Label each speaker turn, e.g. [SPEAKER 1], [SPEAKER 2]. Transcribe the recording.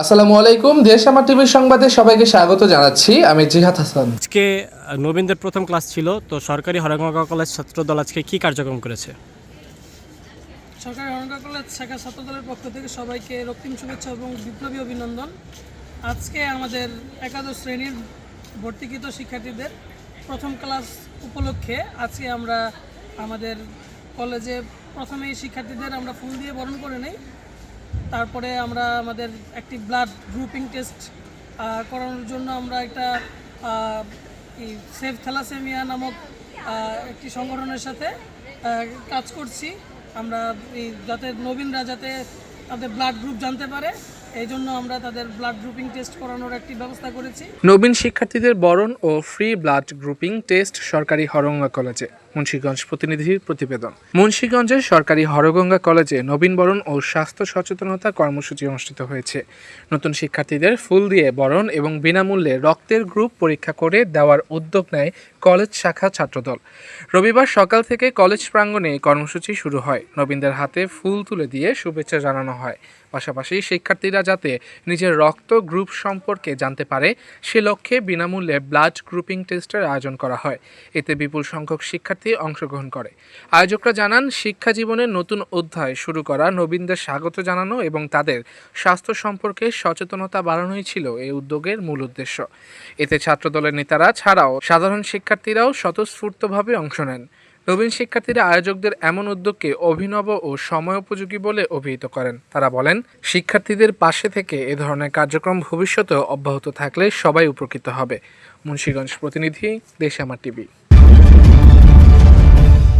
[SPEAKER 1] আসসালামু আলাইকুম দেশ আমার টিভির সংবাদে সবাইকে স্বাগত জানাচ্ছি। আমি জিহাদ হাসান।
[SPEAKER 2] আজকে নবীনদের প্রথম ক্লাস ছিল তো সরকারি হরগঙ্গা কলেজ ছাত্রদল আজকে কি কার্যক্রম করেছে?
[SPEAKER 3] সরকারি হরঙ্গা কলেজ শাখা ছাত্রদলের পক্ষ থেকে সবাইকে রক্তিম শুভেচ্ছা এবং বিপ্লবী অভিনন্দন। আজকে আমাদের একাদশ শ্রেণির ভর্তিকৃত শিক্ষার্থীদের প্রথম ক্লাস উপলক্ষে আজকে আমরা আমাদের কলেজে প্রথমেই শিক্ষার্থীদের আমরা ফুল দিয়ে বরণ করে নেই তারপরে আমরা আমাদের একটি ব্লাড গ্রুপিং টেস্ট করানোর জন্য আমরা একটা সেফ থ্যালাসেমিয়া নামক একটি সংগঠনের সাথে কাজ করছি। আমরা যাতে নবীনরা যাতে তাদের ব্লাড গ্রুপ জানতে পারে
[SPEAKER 1] নবীন শিক্ষার্থীদের বরণ ও ফ্রি ব্লাড গ্রুপিং টেস্ট সরকারি হরগঙ্গা কলেজে মুন্সিগঞ্জ প্রতিনিধির প্রতিবেদন। মুন্সিগঞ্জের সরকারি হরগঙ্গা কলেজে নবীন বরণ ও স্বাস্থ্য সচেতনতা কর্মসূচি অনুষ্ঠিত হয়েছে। নতুন শিক্ষার্থীদের ফুল দিয়ে বরণ এবং বিনামূল্যে রক্তের গ্রুপ পরীক্ষা করে দেওয়ার উদ্যোগ নেয় কলেজ শাখা ছাত্রদল। রবিবার সকাল থেকে কলেজ প্রাঙ্গণে কর্মসূচি শুরু হয়। নবীনদের হাতে ফুল তুলে দিয়ে শুভেচ্ছা জানানো হয়। পাশাপাশি শিক্ষার্থীরা যাতে নিজের রক্ত গ্রুপ সম্পর্কে জানতে পারে, সে লক্ষ্যে বিনামূল্যে ব্লাড গ্রুপিং টেস্টের আয়োজন করা হয়। এতে বিপুল সংখ্যক শিক্ষার্থী অংশগ্রহণ করে। আয়োজকরা জানান, শিক্ষা জীবনের নতুন অধ্যায় শুরু করা নবীনদের স্বাগত জানানো এবং তাদের স্বাস্থ্য সম্পর্কে সচেতনতা বাড়ানোই ছিল এই উদ্যোগের মূল উদ্দেশ্য। এতে ছাত্রদলের নেতারা ছাড়াও সাধারণ শিক্ষার্থীরাও স্বতঃস্ফূর্তভাবে অংশ নেন। নবীন শিক্ষার্থীরা আয়োজকদের এমন উদ্যোগকে অভিনব ও সময়োপযোগী বলে অভিহিত করেন। তারা বলেন, শিক্ষার্থীদের পাশে থেকে এ ধরনের কার্যক্রম ভবিষ্যতেও অব্যাহত থাকলে সবাই উপকৃত হবে। মুন্সীগঞ্জ প্রতিনিধি দেশ আমার টিভি।